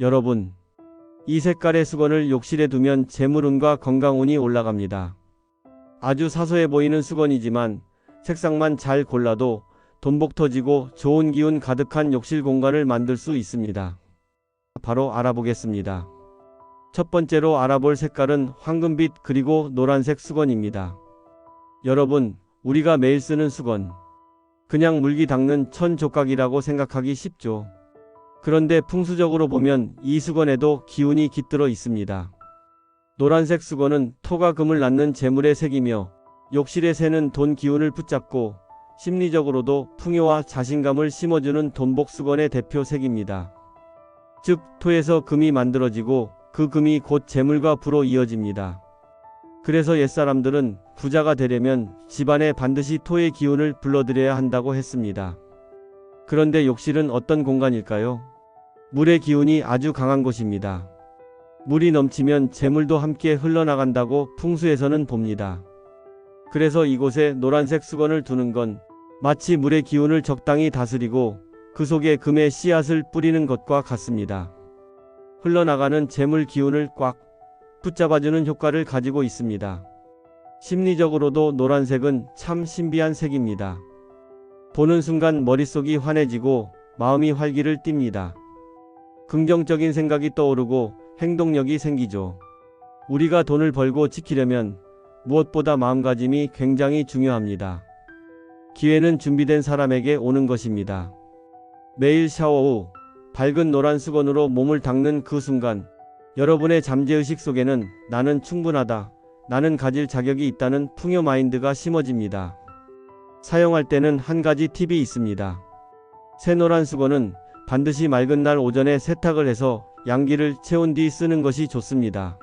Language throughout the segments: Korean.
여러분, 이 색깔의 수건을 욕실에 두면 재물운과 건강운이 올라갑니다. 아주 사소해 보이는 수건이지만 색상만 잘 골라도 돈복 터지고 좋은 기운 가득한 욕실 공간을 만들 수 있습니다. 바로 알아보겠습니다. 첫 번째로 알아볼 색깔은 황금빛 그리고 노란색 수건입니다. 여러분, 우리가 매일 쓰는 수건. 그냥 물기 닦는 천조각이라고 생각하기 쉽죠. 그런데 풍수적으로 보면 이 수건에도 기운이 깃들어 있습니다. 노란색 수건은 토가 금을 낳는 재물의 색이며 욕실에 새는 돈 기운을 붙잡고 심리적으로도 풍요와 자신감을 심어주는 돈복 수건의 대표 색입니다. 즉, 토에서 금이 만들어지고 그 금이 곧 재물과 부로 이어집니다. 그래서 옛사람들은 부자가 되려면 집안에 반드시 토의 기운을 불러들여야 한다고 했습니다. 그런데 욕실은 어떤 공간일까요? 물의 기운이 아주 강한 곳입니다. 물이 넘치면 재물도 함께 흘러나간다고 풍수에서는 봅니다. 그래서 이곳에 노란색 수건을 두는 건 마치 물의 기운을 적당히 다스리고 그 속에 금의 씨앗을 뿌리는 것과 같습니다. 흘러나가는 재물 기운을 꽉 붙잡아주는 효과를 가지고 있습니다. 심리적으로도 노란색은 참 신비한 색입니다. 보는 순간 머릿속이 환해지고 마음이 활기를 띱니다. 긍정적인 생각이 떠오르고 행동력이 생기죠. 우리가 돈을 벌고 지키려면 무엇보다 마음가짐이 굉장히 중요합니다. 기회는 준비된 사람에게 오는 것입니다. 매일 샤워 후 밝은 노란 수건으로 몸을 닦는 그 순간 여러분의 잠재의식 속에는 나는 충분하다, 나는 가질 자격이 있다는 풍요 마인드가 심어집니다. 사용할 때는 한 가지 팁이 있습니다. 새노란 수건은 반드시 맑은 날 오전에 세탁을 해서 양기를 채운 뒤 쓰는 것이 좋습니다.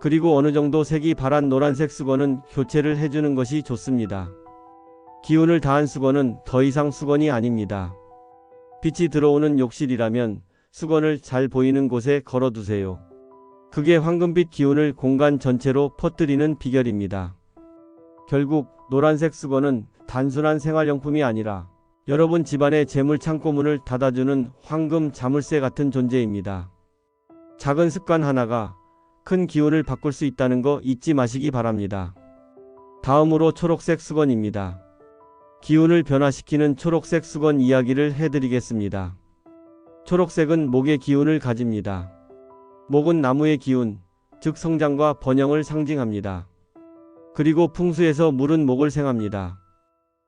그리고 어느 정도 색이 바란 노란색 수건은 교체를 해주는 것이 좋습니다. 기운을 다한 수건은 더 이상 수건이 아닙니다. 빛이 들어오는 욕실이라면 수건을 잘 보이는 곳에 걸어두세요. 그게 황금빛 기운을 공간 전체로 퍼뜨리는 비결입니다. 결국 노란색 수건은 단순한 생활용품이 아니라 여러분 집안의 재물 창고 문을 닫아주는 황금 자물쇠 같은 존재입니다. 작은 습관 하나가 큰 기운을 바꿀 수 있다는 거 잊지 마시기 바랍니다. 다음으로 초록색 수건입니다. 기운을 변화시키는 초록색 수건 이야기를 해드리겠습니다. 초록색은 목의 기운을 가집니다. 목은 나무의 기운, 즉 성장과 번영을 상징합니다. 그리고 풍수에서 물은 목을 생합니다.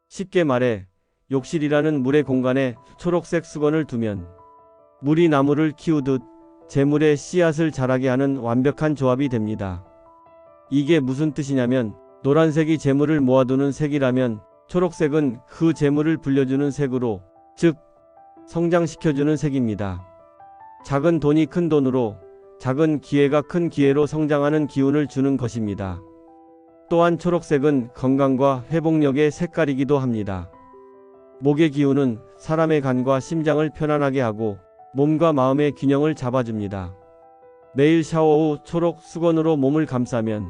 쉽게 말해 욕실이라는 물의 공간에 초록색 수건을 두면 물이 나무를 키우듯 재물의 씨앗을 자라게 하는 완벽한 조합이 됩니다. 이게 무슨 뜻이냐면 노란색이 재물을 모아두는 색이라면 초록색은 그 재물을 불려주는 색으로 즉 성장시켜주는 색입니다. 작은 돈이 큰 돈으로 작은 기회가 큰 기회로 성장하는 기운을 주는 것입니다. 또한 초록색은 건강과 회복력의 색깔이기도 합니다. 목의 기운은 사람의 간과 심장을 편안하게 하고 몸과 마음의 균형을 잡아줍니다. 매일 샤워 후 초록 수건으로 몸을 감싸면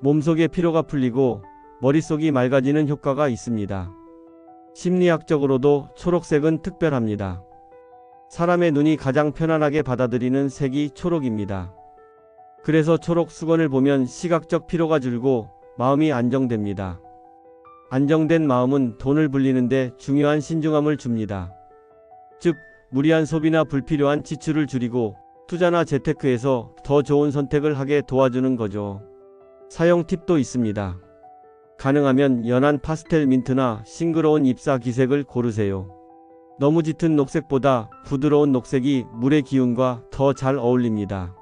몸속의 피로가 풀리고 머릿속이 맑아지는 효과가 있습니다. 심리학적으로도 초록색은 특별합니다. 사람의 눈이 가장 편안하게 받아들이는 색이 초록입니다. 그래서 초록 수건을 보면 시각적 피로가 줄고 마음이 안정됩니다. 안정된 마음은 돈을 불리는데 중요한 신중함을 줍니다. 즉, 무리한 소비나 불필요한 지출을 줄이고 투자나 재테크에서 더 좋은 선택을 하게 도와주는 거죠. 사용 팁도 있습니다. 가능하면 연한 파스텔 민트나 싱그러운 잎사 기색을 고르세요. 너무 짙은 녹색보다 부드러운 녹색이 물의 기운과 더 잘 어울립니다.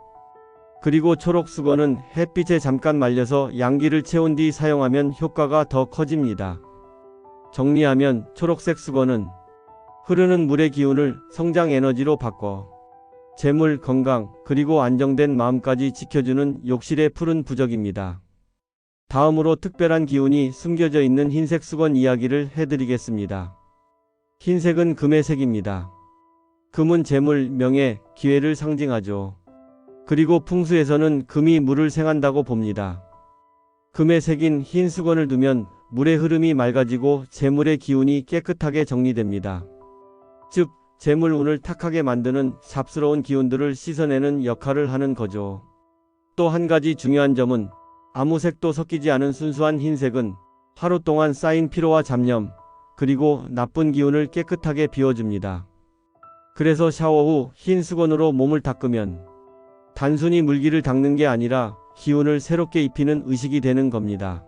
그리고 초록 수건은 햇빛에 잠깐 말려서 양기를 채운 뒤 사용하면 효과가 더 커집니다. 정리하면 초록색 수건은 흐르는 물의 기운을 성장 에너지로 바꿔 재물, 건강, 그리고 안정된 마음까지 지켜주는 욕실의 푸른 부적입니다. 다음으로 특별한 기운이 숨겨져 있는 흰색 수건 이야기를 해드리겠습니다. 흰색은 금의 색입니다. 금은 재물, 명예, 기회를 상징하죠. 그리고 풍수에서는 금이 물을 생한다고 봅니다. 금의 색인 흰 수건을 두면 물의 흐름이 맑아지고 재물의 기운이 깨끗하게 정리됩니다. 즉, 재물 운을 탁하게 만드는 잡스러운 기운들을 씻어내는 역할을 하는 거죠. 또 한 가지 중요한 점은 아무 색도 섞이지 않은 순수한 흰색은 하루 동안 쌓인 피로와 잡념, 그리고 나쁜 기운을 깨끗하게 비워줍니다. 그래서 샤워 후 흰 수건으로 몸을 닦으면 단순히 물기를 닦는 게 아니라 기운을 새롭게 입히는 의식이 되는 겁니다.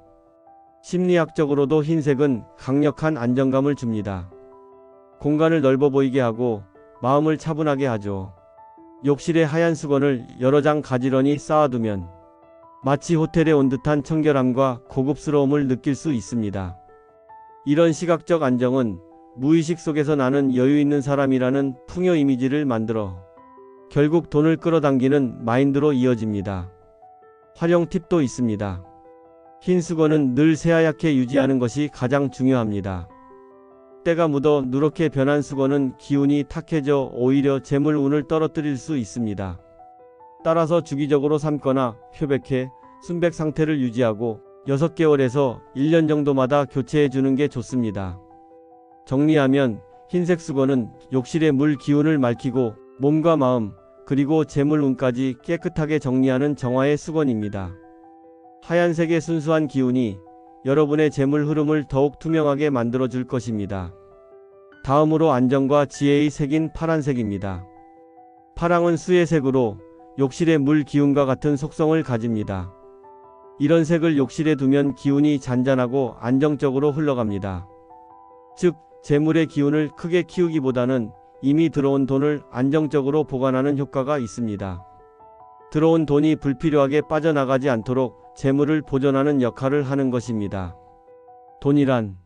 심리학적으로도 흰색은 강력한 안정감을 줍니다. 공간을 넓어 보이게 하고 마음을 차분하게 하죠. 욕실에 하얀 수건을 여러 장 가지런히 쌓아두면 마치 호텔에 온 듯한 청결함과 고급스러움을 느낄 수 있습니다. 이런 시각적 안정은 무의식 속에서 나는 여유 있는 사람이라는 풍요 이미지를 만들어 결국 돈을 끌어당기는 마인드로 이어집니다. 활용 팁도 있습니다. 흰 수건은 늘 새하얗게 유지하는 것이 가장 중요합니다. 때가 묻어 누렇게 변한 수건은 기운이 탁해져 오히려 재물 운을 떨어뜨릴 수 있습니다. 따라서 주기적으로 삶거나 표백해 순백 상태를 유지하고 6개월에서 1년 정도마다 교체해 주는 게 좋습니다. 정리하면 흰색 수건은 욕실의 물 기운을 맑히고 몸과 마음 그리고 재물 운까지 깨끗하게 정리하는 정화의 수건입니다. 하얀색의 순수한 기운이 여러분의 재물 흐름을 더욱 투명하게 만들어 줄 것입니다. 다음으로 안정과 지혜의 색인 파란색입니다. 파랑은 수의 색으로 욕실의 물 기운과 같은 속성을 가집니다. 이런 색을 욕실에 두면 기운이 잔잔하고 안정적으로 흘러갑니다. 즉, 재물의 기운을 크게 키우기보다는 이미 들어온 돈을 안정적으로 보관하는 효과가 있습니다. 들어온 돈이 불필요하게 빠져나가지 않도록 재물을 보존하는 역할을 하는 것입니다. 돈이란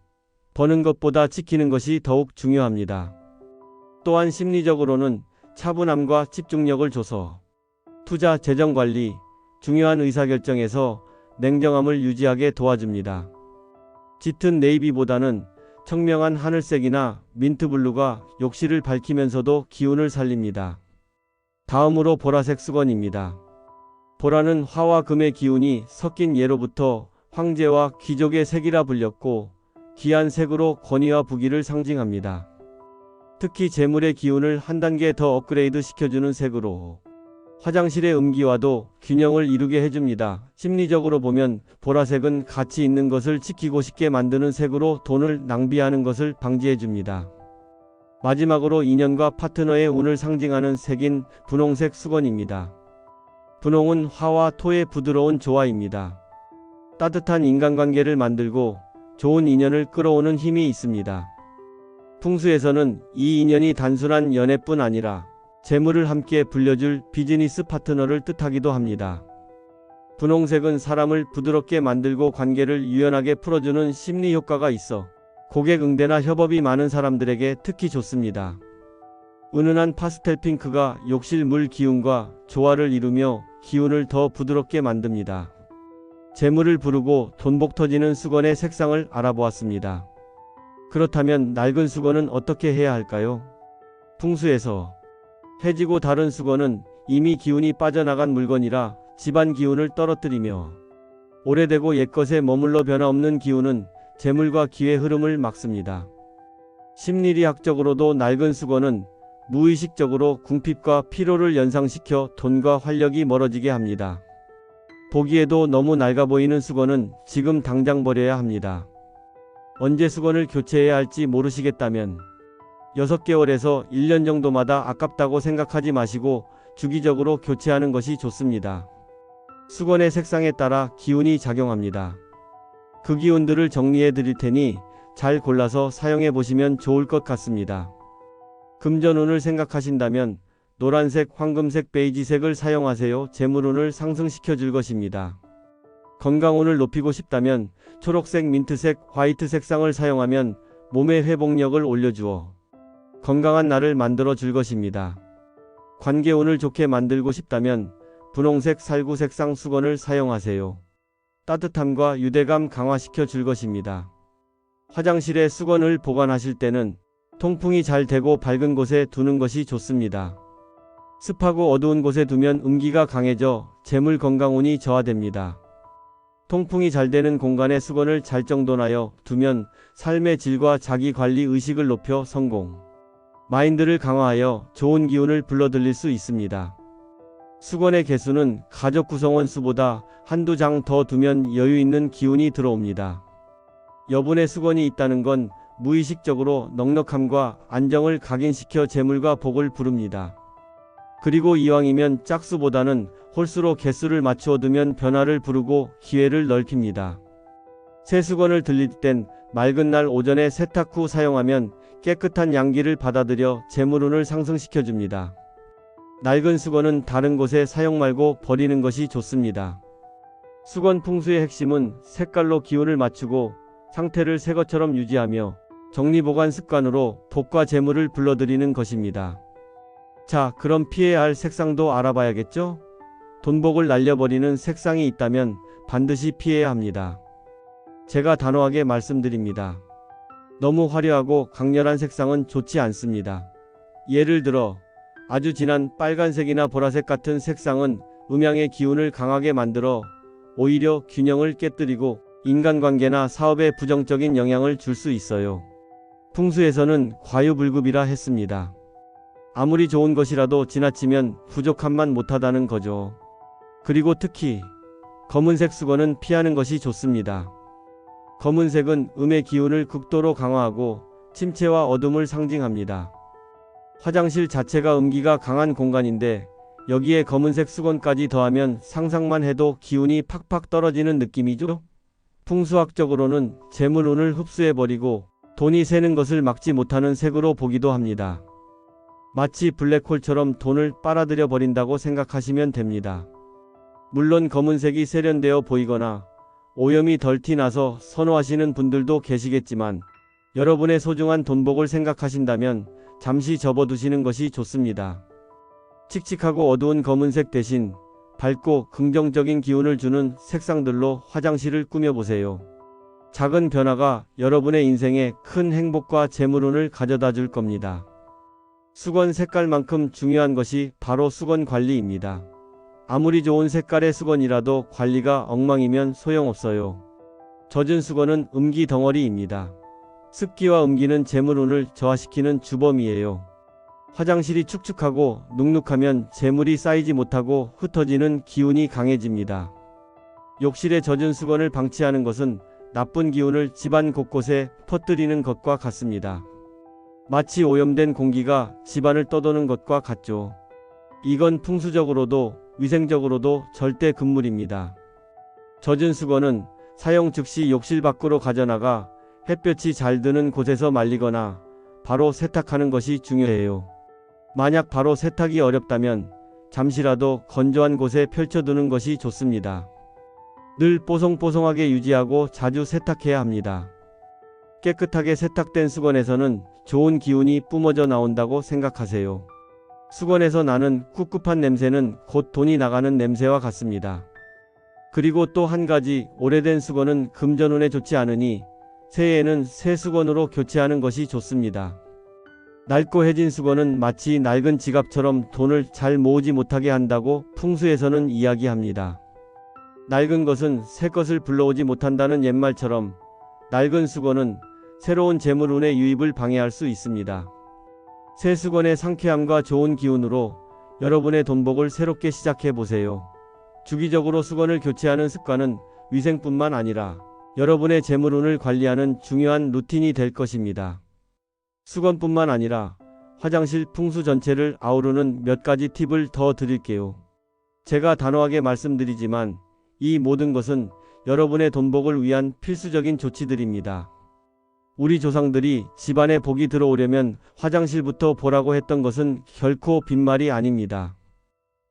버는 것보다 지키는 것이 더욱 중요합니다. 또한 심리적으로는 차분함과 집중력을 줘서 투자 재정 관리, 중요한 의사결정에서 냉정함을 유지하게 도와줍니다. 짙은 네이비보다는 청명한 하늘색이나 민트블루가 욕실을 밝히면서도 기운을 살립니다. 다음으로 보라색 수건입니다. 보라는 화와 금의 기운이 섞인 예로부터 황제와 귀족의 색이라 불렸고 귀한 색으로 권위와 부귀를 상징합니다. 특히 재물의 기운을 한 단계 더 업그레이드 시켜주는 색으로 화장실의 음기와도 균형을 이루게 해줍니다. 심리적으로 보면 보라색은 가치 있는 것을 지키고 싶게 만드는 색으로 돈을 낭비하는 것을 방지해줍니다. 마지막으로 인연과 파트너의 운을 상징하는 색인 분홍색 수건입니다. 분홍은 화와 토의 부드러운 조화입니다. 따뜻한 인간관계를 만들고 좋은 인연을 끌어오는 힘이 있습니다. 풍수에서는 이 인연이 단순한 연애뿐 아니라 재물을 함께 불려줄 비즈니스 파트너를 뜻하기도 합니다. 분홍색은 사람을 부드럽게 만들고 관계를 유연하게 풀어주는 심리 효과가 있어 고객 응대나 협업이 많은 사람들에게 특히 좋습니다. 은은한 파스텔 핑크가 욕실 물 기운과 조화를 이루며 기운을 더 부드럽게 만듭니다. 재물을 부르고 돈복 터지는 수건의 색상을 알아보았습니다. 그렇다면 낡은 수건은 어떻게 해야 할까요? 풍수에서 해지고 다른 수건은 이미 기운이 빠져나간 물건이라 집안 기운을 떨어뜨리며 오래되고 옛것에 머물러 변화없는 기운은 재물과 기의 흐름을 막습니다. 심리학적으로도 낡은 수건은 무의식적으로 궁핍과 피로를 연상시켜 돈과 활력이 멀어지게 합니다. 보기에도 너무 낡아 보이는 수건은 지금 당장 버려야 합니다. 언제 수건을 교체해야 할지 모르시겠다면 6개월에서 1년 정도마다 아깝다고 생각하지 마시고 주기적으로 교체하는 것이 좋습니다. 수건의 색상에 따라 기운이 작용합니다. 그 기운들을 정리해 드릴 테니 잘 골라서 사용해 보시면 좋을 것 같습니다. 금전운을 생각하신다면 노란색, 황금색, 베이지색을 사용하세요. 재물운을 상승시켜 줄 것입니다. 건강운을 높이고 싶다면 초록색, 민트색, 화이트 색상을 사용하면 몸의 회복력을 올려주어 건강한 날을 만들어 줄 것입니다. 관계운을 좋게 만들고 싶다면 분홍색 살구 색상 수건을 사용하세요. 따뜻함과 유대감 강화시켜 줄 것입니다. 화장실에 수건을 보관하실 때는 통풍이 잘 되고 밝은 곳에 두는 것이 좋습니다. 습하고 어두운 곳에 두면 음기가 강해져 재물 건강운이 저하됩니다. 통풍이 잘 되는 공간에 수건을 잘 정돈하여 두면 삶의 질과 자기 관리 의식을 높여 성공, 마인드를 강화하여 좋은 기운을 불러들일 수 있습니다. 수건의 개수는 가족 구성원 수보다 한두 장 더 두면 여유 있는 기운이 들어옵니다. 여분의 수건이 있다는 건 무의식적으로 넉넉함과 안정을 각인시켜 재물과 복을 부릅니다. 그리고 이왕이면 짝수보다는 홀수로 개수를 맞추어 두면 변화를 부르고 기회를 넓힙니다. 새 수건을 들릴 땐 맑은 날 오전에 세탁 후 사용하면 깨끗한 양기를 받아들여 재물운을 상승시켜 줍니다. 낡은 수건은 다른 곳에 사용 말고 버리는 것이 좋습니다. 수건 풍수의 핵심은 색깔로 기운을 맞추고 상태를 새 것처럼 유지하며 정리보관 습관으로 복과 재물을 불러들이는 것입니다. 자, 그럼 피해야 할 색상도 알아봐야겠죠? 돈복을 날려버리는 색상이 있다면 반드시 피해야 합니다. 제가 단호하게 말씀드립니다. 너무 화려하고 강렬한 색상은 좋지 않습니다. 예를 들어 아주 진한 빨간색이나 보라색 같은 색상은 음양의 기운을 강하게 만들어 오히려 균형을 깨뜨리고 인간관계나 사업에 부정적인 영향을 줄 수 있어요. 풍수에서는 과유불급이라 했습니다. 아무리 좋은 것이라도 지나치면 부족함만 못하다는 거죠. 그리고 특히 검은색 수건은 피하는 것이 좋습니다. 검은색은 음의 기운을 극도로 강화하고 침체와 어둠을 상징합니다. 화장실 자체가 음기가 강한 공간인데 여기에 검은색 수건까지 더하면 상상만 해도 기운이 팍팍 떨어지는 느낌이죠? 풍수학적으로는 재물운을 흡수해버리고 돈이 새는 것을 막지 못하는 색으로 보기도 합니다. 마치 블랙홀처럼 돈을 빨아들여 버린다고 생각하시면 됩니다. 물론 검은색이 세련되어 보이거나 오염이 덜 티나서 선호하시는 분들도 계시겠지만 여러분의 소중한 돈복을 생각하신다면 잠시 접어두시는 것이 좋습니다. 칙칙하고 어두운 검은색 대신 밝고 긍정적인 기운을 주는 색상들로 화장실을 꾸며보세요. 작은 변화가 여러분의 인생에 큰 행복과 재물운을 가져다 줄 겁니다. 수건 색깔만큼 중요한 것이 바로 수건 관리입니다. 아무리 좋은 색깔의 수건이라도 관리가 엉망이면 소용없어요. 젖은 수건은 음기 덩어리입니다. 습기와 음기는 재물운을 저하시키는 주범이에요. 화장실이 축축하고 눅눅하면 재물이 쌓이지 못하고 흩어지는 기운이 강해집니다. 욕실에 젖은 수건을 방치하는 것은 나쁜 기운을 집안 곳곳에 퍼뜨리는 것과 같습니다. 마치 오염된 공기가 집안을 떠도는 것과 같죠. 이건 풍수적으로도 위생적으로도 절대 금물입니다. 젖은 수건은 사용 즉시 욕실 밖으로 가져나가 햇볕이 잘 드는 곳에서 말리거나 바로 세탁하는 것이 중요해요. 만약 바로 세탁이 어렵다면 잠시라도 건조한 곳에 펼쳐두는 것이 좋습니다. 늘 뽀송뽀송하게 유지하고 자주 세탁해야 합니다. 깨끗하게 세탁된 수건에서는 좋은 기운이 뿜어져 나온다고 생각하세요. 수건에서 나는 꿉꿉한 냄새는 곧 돈이 나가는 냄새와 같습니다. 그리고 또 한 가지 오래된 수건은 금전운에 좋지 않으니 새해에는 새 수건으로 교체하는 것이 좋습니다. 낡고 해진 수건은 마치 낡은 지갑처럼 돈을 잘 모으지 못하게 한다고 풍수에서는 이야기합니다. 낡은 것은 새 것을 불러오지 못한다는 옛말처럼 낡은 수건은 새로운 재물운의 유입을 방해할 수 있습니다. 새 수건의 상쾌함과 좋은 기운으로 여러분의 돈복을 새롭게 시작해 보세요. 주기적으로 수건을 교체하는 습관은 위생뿐만 아니라 여러분의 재물운을 관리하는 중요한 루틴이 될 것입니다. 수건뿐만 아니라 화장실 풍수 전체를 아우르는 몇 가지 팁을 더 드릴게요. 제가 단호하게 말씀드리지만 이 모든 것은 여러분의 돈복을 위한 필수적인 조치들입니다. 우리 조상들이 집안에 복이 들어오려면 화장실부터 보라고 했던 것은 결코 빈말이 아닙니다.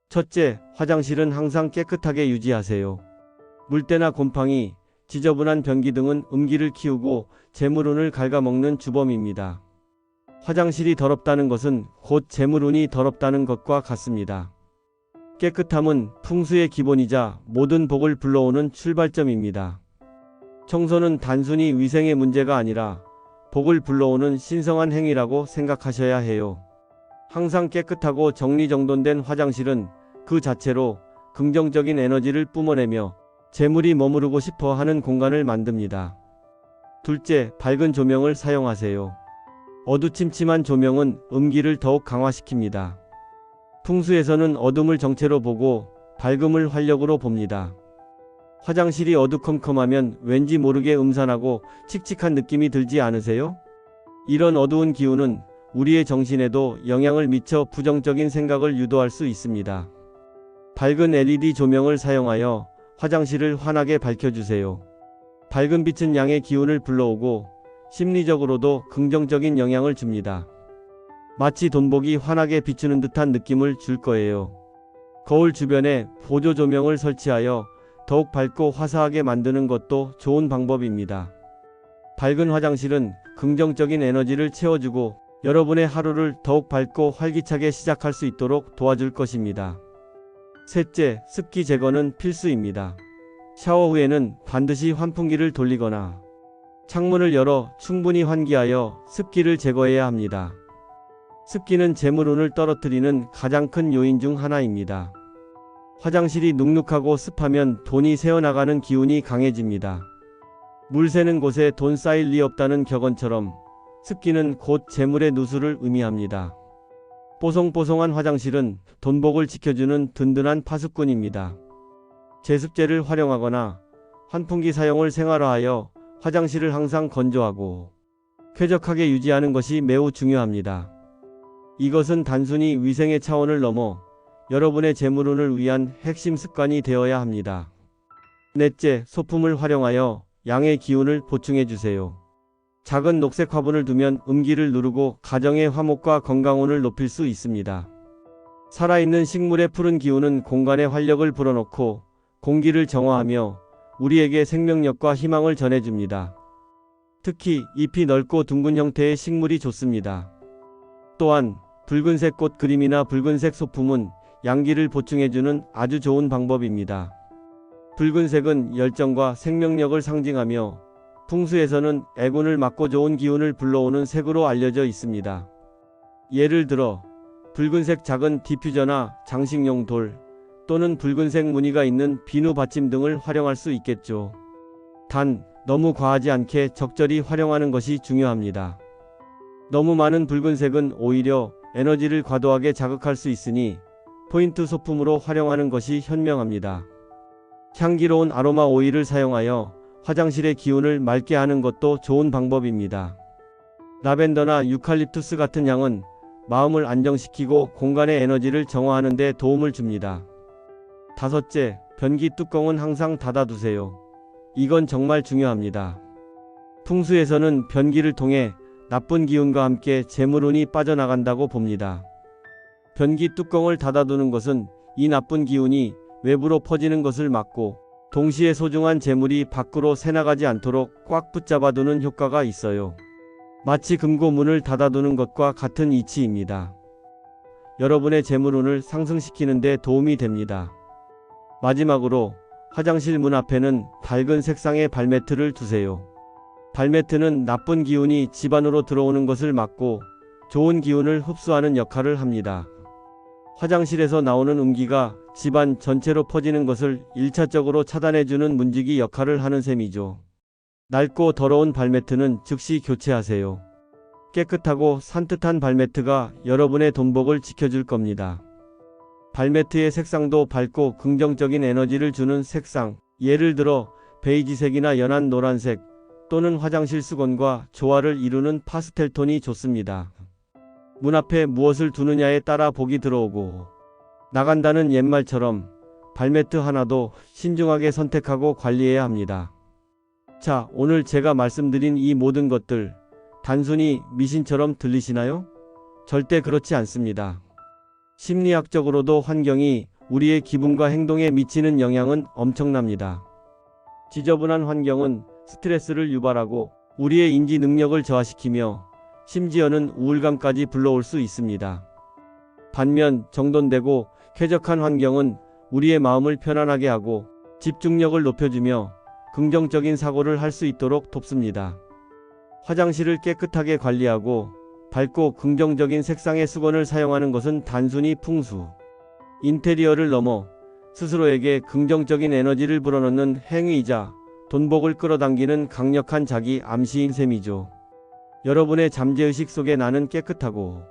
첫째, 화장실은 항상 깨끗하게 유지하세요. 물때나 곰팡이, 지저분한 변기 등은 음기를 키우고 재물운을 갉아먹는 주범입니다. 화장실이 더럽다는 것은 곧 재물운이 더럽다는 것과 같습니다. 깨끗함은 풍수의 기본이자 모든 복을 불러오는 출발점입니다. 청소는 단순히 위생의 문제가 아니라 복을 불러오는 신성한 행위라고 생각하셔야 해요. 항상 깨끗하고 정리정돈된 화장실은 그 자체로 긍정적인 에너지를 뿜어내며 재물이 머무르고 싶어 하는 공간을 만듭니다. 둘째, 밝은 조명을 사용하세요. 어두침침한 조명은 음기를 더욱 강화시킵니다. 풍수에서는 어둠을 정체로 보고 밝음을 활력으로 봅니다. 화장실이 어두컴컴하면 왠지 모르게 음산하고 칙칙한 느낌이 들지 않으세요? 이런 어두운 기운은 우리의 정신에도 영향을 미쳐 부정적인 생각을 유도할 수 있습니다. 밝은 LED 조명을 사용하여 화장실을 환하게 밝혀주세요. 밝은 빛은 양의 기운을 불러오고 심리적으로도 긍정적인 영향을 줍니다. 마치 돈복이 환하게 비추는 듯한 느낌을 줄 거예요. 거울 주변에 보조 조명을 설치하여 더욱 밝고 화사하게 만드는 것도 좋은 방법입니다. 밝은 화장실은 긍정적인 에너지를 채워주고 여러분의 하루를 더욱 밝고 활기차게 시작할 수 있도록 도와줄 것입니다. 셋째, 습기 제거는 필수입니다. 샤워 후에는 반드시 환풍기를 돌리거나 창문을 열어 충분히 환기하여 습기를 제거해야 합니다. 습기는 재물운을 떨어뜨리는 가장 큰 요인 중 하나입니다. 화장실이 눅눅하고 습하면 돈이 새어나가는 기운이 강해집니다. 물 새는 곳에 돈 쌓일 리 없다는 격언처럼 습기는 곧 재물의 누수를 의미합니다. 뽀송뽀송한 화장실은 돈복을 지켜주는 든든한 파수꾼입니다. 제습제를 활용하거나 환풍기 사용을 생활화하여 화장실을 항상 건조하고 쾌적하게 유지하는 것이 매우 중요합니다. 이것은 단순히 위생의 차원을 넘어 여러분의 재물운을 위한 핵심 습관이 되어야 합니다. 넷째, 소품을 활용하여 양의 기운을 보충해 주세요. 작은 녹색 화분을 두면 음기를 누르고 가정의 화목과 건강운을 높일 수 있습니다. 살아있는 식물의 푸른 기운은 공간의 활력을 불어넣고 공기를 정화하며 우리에게 생명력과 희망을 전해줍니다. 특히 잎이 넓고 둥근 형태의 식물이 좋습니다. 또한 붉은색 꽃 그림이나 붉은색 소품은 양기를 보충해주는 아주 좋은 방법입니다. 붉은색은 열정과 생명력을 상징하며 풍수에서는 애군을 막고 좋은 기운을 불러오는 색으로 알려져 있습니다. 예를 들어 붉은색 작은 디퓨저나 장식용 돌 또는 붉은색 무늬가 있는 비누 받침 등을 활용할 수 있겠죠. 단 너무 과하지 않게 적절히 활용하는 것이 중요합니다. 너무 많은 붉은색은 오히려 에너지를 과도하게 자극할 수 있으니 포인트 소품으로 활용하는 것이 현명합니다. 향기로운 아로마 오일을 사용하여 화장실의 기운을 맑게 하는 것도 좋은 방법입니다. 라벤더나 유칼립투스 같은 향은 마음을 안정시키고 공간의 에너지를 정화하는 데 도움을 줍니다. 다섯째, 변기 뚜껑은 항상 닫아두세요. 이건 정말 중요합니다. 풍수에서는 변기를 통해 나쁜 기운과 함께 재물운이 빠져나간다고 봅니다. 변기 뚜껑을 닫아두는 것은 이 나쁜 기운이 외부로 퍼지는 것을 막고 동시에 소중한 재물이 밖으로 새나가지 않도록 꽉 붙잡아두는 효과가 있어요. 마치 금고 문을 닫아두는 것과 같은 이치입니다. 여러분의 재물운을 상승시키는 데 도움이 됩니다. 마지막으로 화장실 문 앞에는 밝은 색상의 발매트를 두세요. 발매트는 나쁜 기운이 집 안으로 들어오는 것을 막고 좋은 기운을 흡수하는 역할을 합니다. 화장실에서 나오는 음기가 집안 전체로 퍼지는 것을 1차적으로 차단해주는 문지기 역할을 하는 셈이죠. 낡고 더러운 발매트는 즉시 교체하세요. 깨끗하고 산뜻한 발매트가 여러분의 돈복을 지켜줄 겁니다. 발매트의 색상도 밝고 긍정적인 에너지를 주는 색상, 예를 들어 베이지색이나 연한 노란색 또는 화장실 수건과 조화를 이루는 파스텔 톤이 좋습니다. 문 앞에 무엇을 두느냐에 따라 복이 들어오고 나간다는 옛말처럼 발매트 하나도 신중하게 선택하고 관리해야 합니다. 자, 오늘 제가 말씀드린 이 모든 것들 단순히 미신처럼 들리시나요? 절대 그렇지 않습니다. 심리학적으로도 환경이 우리의 기분과 행동에 미치는 영향은 엄청납니다. 지저분한 환경은 스트레스를 유발하고 우리의 인지 능력을 저하시키며 심지어는 우울감까지 불러올 수 있습니다. 반면 정돈되고 쾌적한 환경은 우리의 마음을 편안하게 하고 집중력을 높여주며 긍정적인 사고를 할 수 있도록 돕습니다. 화장실을 깨끗하게 관리하고 밝고 긍정적인 색상의 수건을 사용하는 것은 단순히 풍수, 인테리어를 넘어 스스로에게 긍정적인 에너지를 불어넣는 행위이자 돈복을 끌어당기는 강력한 자기 암시인 셈이죠. 여러분의 잠재의식 속에 나는 깨끗하고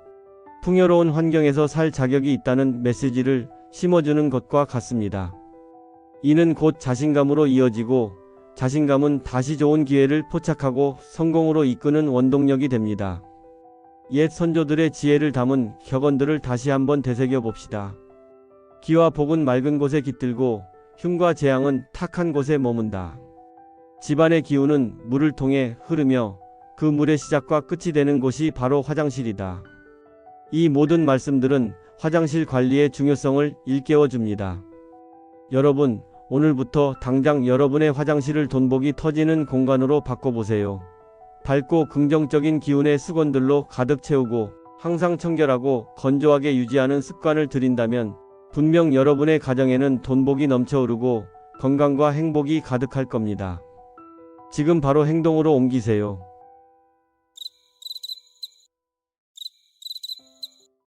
풍요로운 환경에서 살 자격이 있다는 메시지를 심어주는 것과 같습니다. 이는 곧 자신감으로 이어지고 자신감은 다시 좋은 기회를 포착하고 성공으로 이끄는 원동력이 됩니다. 옛 선조들의 지혜를 담은 격언들을 다시 한번 되새겨 봅시다. 기와 복은 맑은 곳에 깃들고 흉과 재앙은 탁한 곳에 머문다. 집안의 기운은 물을 통해 흐르며 그 물의 시작과 끝이 되는 곳이 바로 화장실이다. 이 모든 말씀들은 화장실 관리의 중요성을 일깨워 줍니다. 여러분, 오늘부터 당장 여러분의 화장실을 돈복이 터지는 공간으로 바꿔보세요. 밝고 긍정적인 기운의 수건들로 가득 채우고 항상 청결하고 건조하게 유지하는 습관을 들인다면 분명 여러분의 가정에는 돈복이 넘쳐오르고 건강과 행복이 가득할 겁니다. 지금 바로 행동으로 옮기세요.